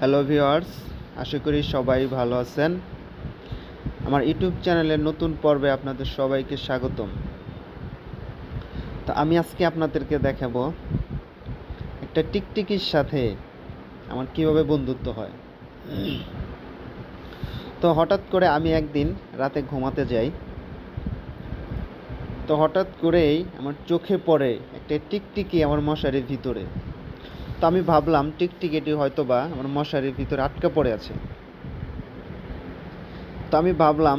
Hello viewers আশা করি সবাই ভালো আছেন। আমার ইউটিউব চ্যানেলের নতুন পর্বে আপনাদের সবাইকে স্বাগতম। তো আমি আজকে আপনাদেরকে দেখাবো একটা টিকটিকির সাথে আমার কীভাবে বন্ধুত্ব হয়। তো হঠাৎ করে আমি একদিন রাতে ঘুমাতে যাই। তো হঠাৎ করেই আমার চোখে পড়ে একটা টিকটিকি আমার মশারির ভিতরে। তো আমি ভাবলাম টিকটিকিটি হয়তো বা আমার মশারির ভিতরে আটকা পড়ে আছে। তো আমি ভাবলাম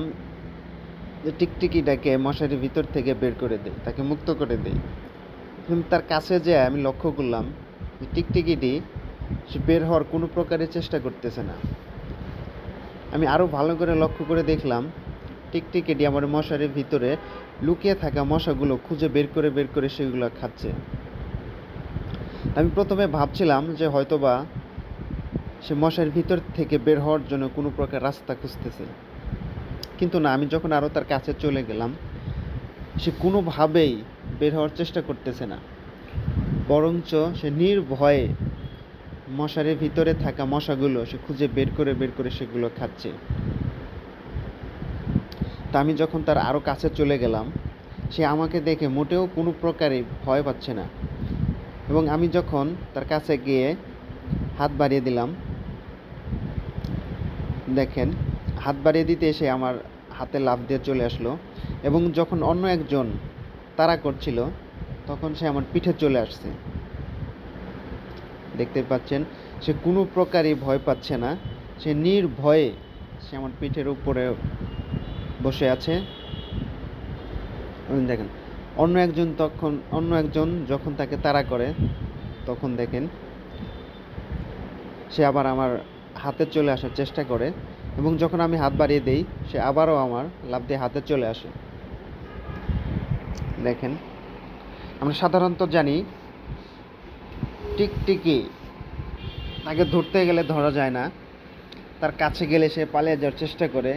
যে টিকটিকিটাকে মশারির ভিতর থেকে বের করে দেই, তাকে মুক্ত করে দেই। কিন্তু তার কাছে যেয়ে আমি লক্ষ্য করলাম যে টিকটিকিটি সে বের হওয়ার কোনো প্রকারের চেষ্টা করতেছে না। আমি আরও ভালো করে লক্ষ্য করে দেখলাম টিকটিকিটি আমার মশারির ভিতরে লুকিয়ে থাকা মশাগুলো খুঁজে বের করে বের করে সেগুলো খাচ্ছে। আমি প্রথমে ভাবছিলাম যে হয়তোবা সে মশার ভিতর থেকে বের হওয়ার জন্য কোনো প্রকার রাস্তা খুঁজতেছে। কিন্তু না, আমি যখন আরও তার কাছে চলে গেলাম, সে কোনোভাবেই বের হওয়ার চেষ্টা করতেছে না। বরঞ্চ সে নির্ভয়ে মশারের ভিতরে থাকা মশাগুলো সে খুঁজে বের করে বের করে সেগুলো খাচ্ছে। তা আমি যখন তার আরও কাছে চলে গেলাম, সে আমাকে দেখে মোটেও কোনো প্রকারে ভয় পাচ্ছে না। এবং আমি যখন তার কাছে গিয়ে হাত বাড়িয়ে দিলাম, দেখেন, হাত বাড়িয়ে দিতে এসে আমার হাতে লাভ দিয়ে চলে আসলো এবং যখন অন্য একজন তাড়া করছিল, তখন সে আমার পিঠে চলে আসছে। দেখতে পাচ্ছেন, সে কোনো প্রকারই ভয় পাচ্ছে না, সে নির্ভয়ে সে আমার পিঠের উপরে বসে আছে। দেখেন অন্য একজন তখন, অন্য একজন যখন তাকে তাড়া করে, তখন দেখেন সে আবার আমার হাতে চলে আসার চেষ্টা করে এবং যখন আমি হাত বাড়িয়ে দেই, সে আবারও আমার লাভ দিয়ে হাতে চলে আসে। দেখেন, আমরা সাধারণত জানি টিকটিকি তাকে ধরতে গেলে ধরা যায় না, তার কাছে গেলে সে পালিয়ে যাওয়ার চেষ্টা করে,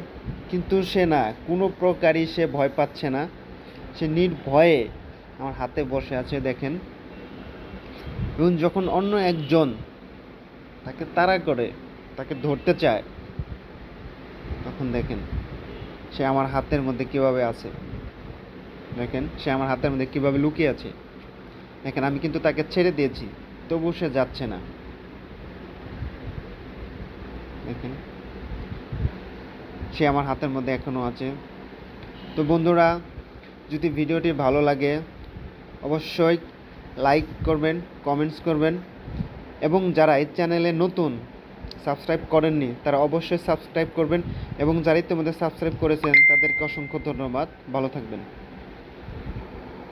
কিন্তু সে না, কোনো প্রকারই সে ভয় পাচ্ছে না। সে নির্ভয়ে আমার হাতে বসে আছে, দেখেন। এবং যখন অন্য একজন তাকে তাড়া করে, তাকে ধরতে চায়, তখন দেখেন সে আমার হাতের মধ্যে কীভাবে আছে। দেখেন সে আমার হাতের মধ্যে কীভাবে লুকিয়ে আছে। দেখেন, আমি কিন্তু তাকে ছেড়ে দিয়েছি, তবু সে যাচ্ছে না। দেখেন, সে আমার হাতের মধ্যে এখনও আছে। তো বন্ধুরা যদি ভিডিওটি ভালো লাগে, অবশ্যই লাইক করবেন, কমেন্টস করবেন। এবং যারা এই চ্যানেলে নতুন, সাবস্ক্রাইব করেননি, তারা অবশ্যই সাবস্ক্রাইব করবেন। এবং যারা ইতিমধ্যে সাবস্ক্রাইব করেছেন, তাদেরকে অসংখ্য ধন্যবাদ। ভালো থাকবেন।